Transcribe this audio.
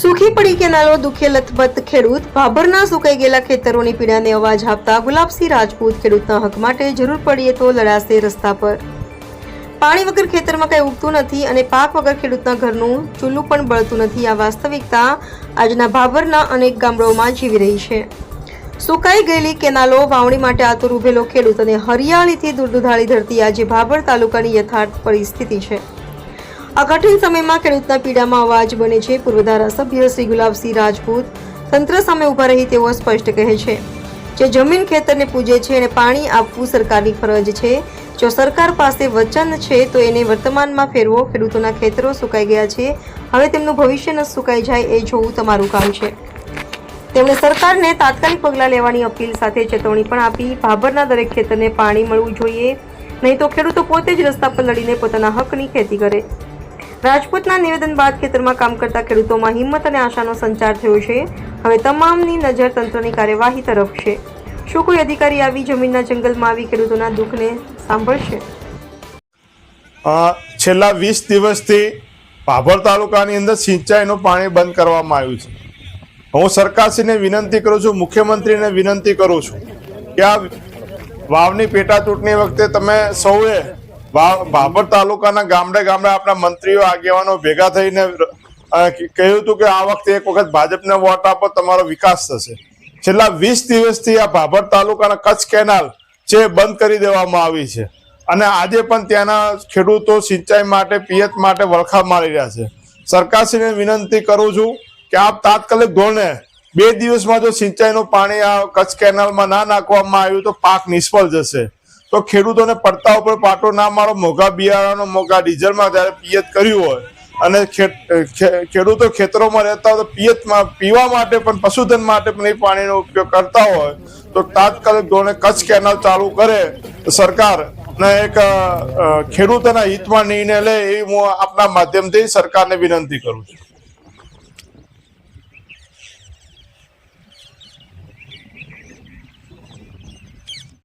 સૂકી પડી કેનાલો દુખે લથબથ ખેડૂત, ભાભરના સુકાઈ ગયેલા ખેતરોની પીડાને અવાજ આપતા ગુલાબસિંહ રાજપૂત ખેડૂતના હક માટે જરૂર પડીએ તો લડાશે રસ્તા પર. પાણી વગર ખેતરમાં કંઈ ઉગતું નથી અને પાક વગર ખેડૂતના ઘરનું ચૂલું પણ બળતું નથી. આ વાસ્તવિકતા આજના ભાભરના અનેક ગામડાઓમાં જીવી રહી છે. સુકાઈ ગયેલી કેનાલો વાવણી માટે આતુર ઉભેલો ખેડૂત અને હરિયાળીથી દુર્દુધાળી ધરતી આજે ભાભર તાલુકાની યથાર્થ પરિસ્થિતિ છે. આ કઠિન સમયમાં ખેડૂતના પીડામાં અવાજ બને છે. પૂર્વ ધારાસભ્ય શ્રી ગુલાબસિંહ રાજપૂત તંત્ર સામે ઊભા રહી તેઓ સ્પષ્ટ કહે છે જે જમીન ખેતરને પૂજે છે અને પાણી આપવું સરકારની ફરજ છે. જો સરકાર પાસે વચન છે, તો એને વર્તમાનમાં ફેરવો. ખેડૂતોના ખેતરો સુકાઈ ગયા છે. હવે તેમનું ભવિષ્ય ન સુકાઈ જાય એ જોવું તમારું કામ છે. તેમણે સરકારને તાત્કાલિક પગલાં લેવાની અપીલ સાથે ચેતવણી પણ આપી. ભાભરના દરેક ખેતરને પાણી મળવું જોઈએ. નહીં તો ખેડૂતો પોતે જ રસ્તા પર લડીને પોતાના હકની ખેતી કરે. રાજપૂતના નિવેદન બાદ ખેતરમાં કામ કરતા ખેડૂતોમાં હિંમત અને આશાનો સંચાર થયો છે. હવે તમામની નજર તંત્રની કાર્યવાહી તરફ છે. શું કોઈ અધિકારી આવી જમીનના જંગલમાં આવી ખેડૂતોના દુઃખને સાંભળશે? છેલ્લા વીસ દિવસથી ભાભર તાલુકાની અંદર સિંચાઈનું પાણી બંધ કરવામાં આવ્યું છે. હું સરકારશ્રીને વિનંતી કરું છું, મુખ્યમંત્રીને વિનંતી કરું છું કે આ વાવની પેટા ચૂંટણી વખતે તમે સૌએ ભાભર તાલુકાના ગામડે ગામડે આપણા મંત્રીઓ, આગેવાનો ભેગા થઈને કહ્યું હતું કે આ વખતે એક વખત ભાજપને વોટ આપો, તમારો વિકાસ થશે. છેલ્લા વીસ દિવસથી આ ભાભર તાલુકાના કચ્છ કેનાલ છે બંધ કરી દેવામાં આવી છે. અને આજે પણ ત્યાંના ખેડૂતો સિંચાઈ માટે, પિયત માટે વલખા મારી રહ્યા છે. સરકારશ્રીને વિનંતી કરું છું કે આપ તાત્કાલિક ધોરણે બે દિવસમાં જો સિંચાઈનું પાણી આ કચ્છ કેનાલમાં ના નાખવામાં આવ્યું તો પાક નિષ્ફળ જશે. તો ખેડૂતોને પડતા ઉપર પાટો ના મારો, મોંઘા બિયારણો મોંઘા ડીઝલમાં જ્યારે પિયત કર્યું હોય અને ખેડૂતો ખેતરોમાં રહેતા હોય તો પિયતમાં, પીવા માટે પણ, પશુધન માટે પણ એ પાણીનો ઉપયોગ કરતા હોય, તો તાત્કાલિક ધોરણે કચ્છ કેનાલ ચાલુ કરે સરકાર ને એક ખેડૂતોના હિતમાં નિર્ણય લે એ હું આપના માધ્યમથી સરકારને વિનંતી કરું છું.